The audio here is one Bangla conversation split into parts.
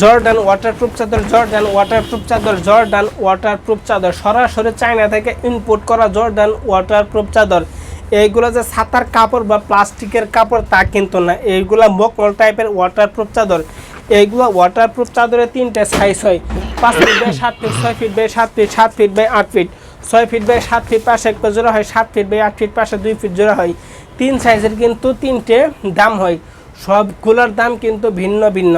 জর্ডান ওয়াটারপ্রুফ চাদর, জর্ডান ওয়াটারপ্রুফ চাদর, জর্ডান ওয়াটারপ্রুফ চাদর। সরাসরি চায়না থেকে ইনপুট করা জর্ডান ওয়াটারপ্রুফ চাদর। এইগুলো যে ছাতার কাপড় বা প্লাস্টিকের কাপড়, তা কিন্তু না। এইগুলো মকমল টাইপের ওয়াটারপ্রুফ চাদর। এইগুলো ওয়াটারপ্রুফ চাদরের তিনটে সাইজ হয়। পাঁচ ফিট বাই সাত ফিট ছয় ফিট বাই সাত ফিট সাত ফিট বাই আট ফিট ছয় ফিট বাই সাত ফিট পাশে এক জোড়া হয়, সাত ফিট বাই আট ফিট পাশে দুই ফিট জোড়া হয়। তিন সাইজের কিন্তু তিনটে দাম হয়। সবগুলোর দাম কিন্তু ভিন্ন ভিন্ন।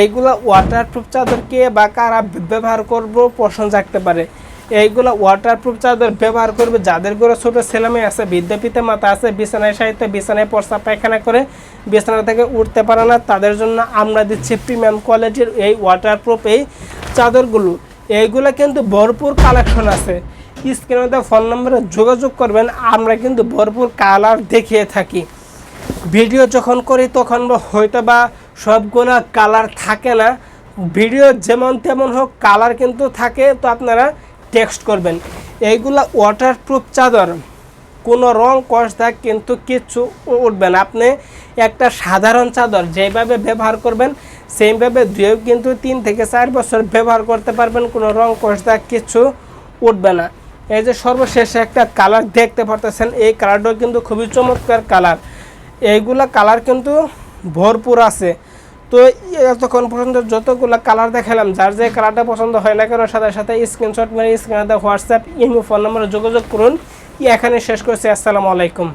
এইগুলো ওয়াটারপ্রুফ চাদর কে বা কারা ব্যবহার করব প্রশ্ন জাগতে পারে। এইগুলো ওয়াটারপ্রুফ চাদর ব্যবহার করবে যাদের ঘরে ছোটো ছেলেমেয়ে আছে, বিদ্যাপিতা মাতা আছে, বিছানায় সাহিত্য বিছানায় পর্সা, পায়খানা করে বিছানা থেকে উঠতে পারে না। তাদের জন্য আমরা দিচ্ছি প্রিমিয়াম কোয়ালিটির এই ওয়াটারপ্রুফ এই চাদরগুলো। এইগুলো কিন্তু ভরপুর কালেকশন আছে। স্ক্রিনে ফোন নম্বরে যোগাযোগ করবেন, আমরা কিন্তু ভরপুর কালার দেখিয়ে থাকি। ভিডিও যখন করি, তখন হয়তো বা সবগুলো কালার থাকে না। ভিডিও যেমন তেমন হোক কালার কিন্তু থাকে। তো আপনারা টেক্সট করবেন। এইগুলা ওয়াটারপ্রুফ চাদর। কোনো রং কষ দাগ কিন্তু কিচ্ছু উঠবে না। আপনি একটা সাধারণ চাদর যেভাবে ব্যবহার করবেন, সেইভাবে দুয়েও কিন্তু তিন থেকে চার বছর ব্যবহার করতে পারবেন। কোনো রং কষ দাগ কিচ্ছু উঠবে না। এই যে সর্বশেষ একটা কালার দেখতে পারতেছেন, এই কালারটাও কিন্তু খুবই চমৎকার কালার এইগুলা কালার কিন্তু ভরপুর আছে। তো এতক্ষণ পর্যন্ত যতগুলো কালার দেখালাম, যার যে কালারটা পছন্দ হয় না কেন, সাথে সাথে স্ক্রিনশট মেরে স্ক্রিনে হোয়াটসঅ্যাপ ইমো ফোন নম্বরে যোগাযোগ করুন। এখানে শেষ করছি, আসসালামু আলাইকুম।